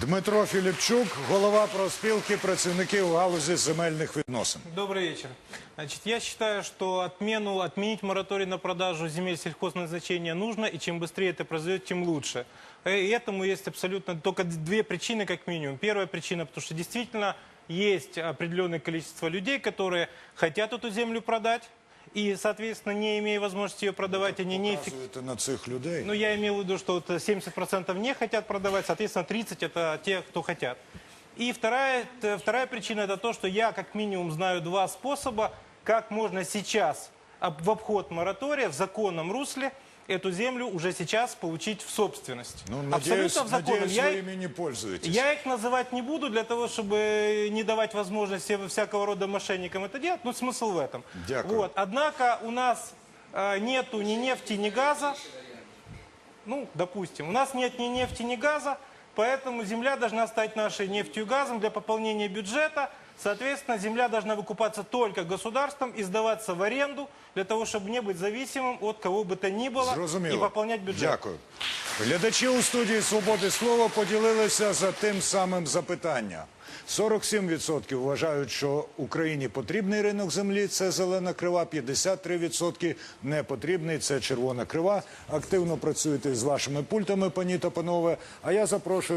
Дмитро Філіпчук, голова профспілки працівників у галузі земельних відносин. Добрый вечер. Значит, я считаю, что отмену, отменить мораторий на продажу земель сельхозназначения нужно, и чем быстрее это произойдет, тем лучше. Э, И этому есть абсолютно только две причины, как минимум. Первая причина, потому что действительно есть определенное количество людей, которые хотят эту землю продать, и, соответственно, не имея возможности ее продавать, они не. Показуєте на цих людей. Ну, я имел в виду, что вот 70% не хотят продавать, соответственно, 30% это те, кто хотят. И вторая, вторая причина это то, что я как минимум знаю два способа, как можно сейчас в обход моратория в законном русле эту землю уже сейчас получить в собственность. Ну, надеюсь, Абсолютно в законном. надеюсь, Я вы их- ими не пользуетесь. я их называть не буду для того, чтобы не давать возможности всякого рода мошенникам это делать. Ну, смысл в этом. Дякую. Вот. Однако у нас э, нету ни нефти, ни газа. Ну, допустим, у нас нет ни нефти, ни газа, поэтому земля должна стать нашей нефтью и газом для пополнения бюджета. Соответственно, земля должна выкупаться только государством и сдаваться в аренду для того, чтобы не быть зависимым от кого бы то ни было и Зрозуміло. пополнять бюджет. Дякую. Глядачі у студії Свободи Слова поділилися за тим самим запитанням. 47% вважають, що Україні потрібний ринок землі це зелена крива, 53% не потрібний це червона крива. Активно працюєте з вашими пультами, пані та панове. А я запрошую.